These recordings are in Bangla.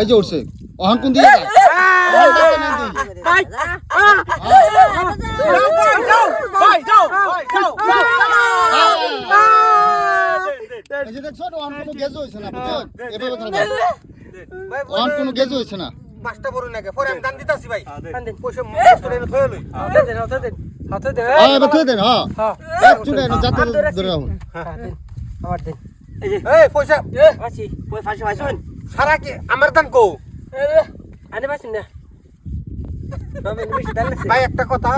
এই যে উঠছে অহন কোন দিকে অহন কোনো গেজ হয়েছে না পয়সা আছি সারা আমার দান কো আনে পাচ্ছি না ভাই একটা কথা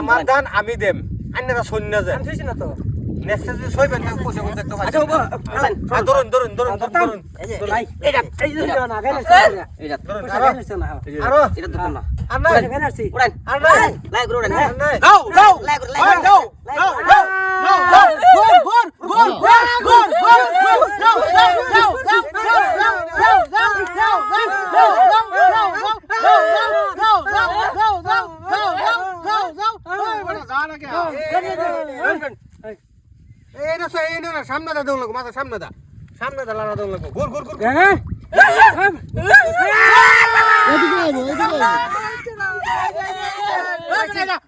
আমার আমি দেম আন্যরা শূন্য যায় সামনে দা দৌড় লাগো মাথা সামনে দা সামনে দা লাড়া দৌড় লাগো গোল গোল গোল হ্যাঁ এদিকে আইবো এদিকে আইবো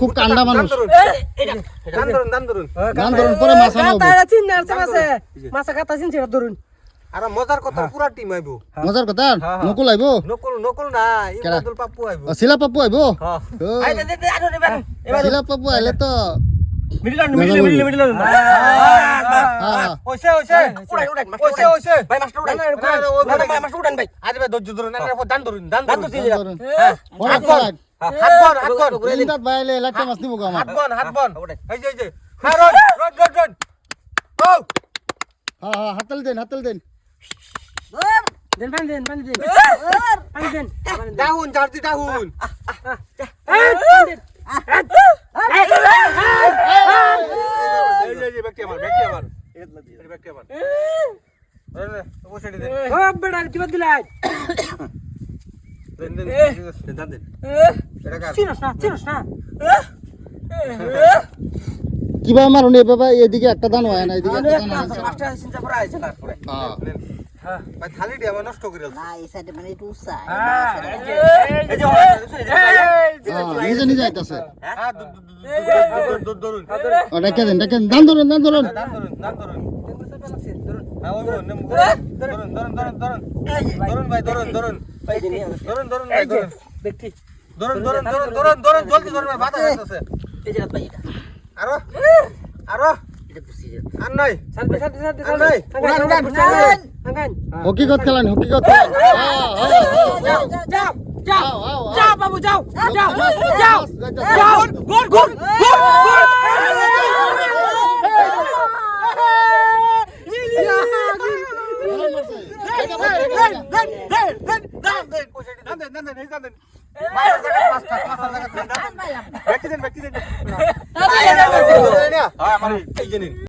খুব কান্ডা মানুষ। দান ধরুন। দান ধরুন দান ধরুন। পরে মাছ আনো তারা চিন কাটা চিন ধরুন। আর মজার কথা পুরা টিম আইব মজার কথা নকল আইব নকল নকল না ইমাদুল পাপু আইব শিলা দান ধরুন দান দান মাছ নিবো আমার হাত বল দেন হাতল দেন দেন পানি দেন পানি দেন। পানি এদিকে একটা দান হয় না এদিকে একটা দান হয় ভাই থালিটি আবার নষ্ট করে না এই সাইডে মানে একটু উঁচা এই যে এই যে নিজে আইতাছে। ডাকে দেন ডাকে দান ধরুন দান ধরুন। দান ধরুন দান ধরুন। আরও? আরও? হকিকত খেলান হকিকত যাও বাবু যাও যাও যাও যাও গুড গুড গুড গুড এই যে নিন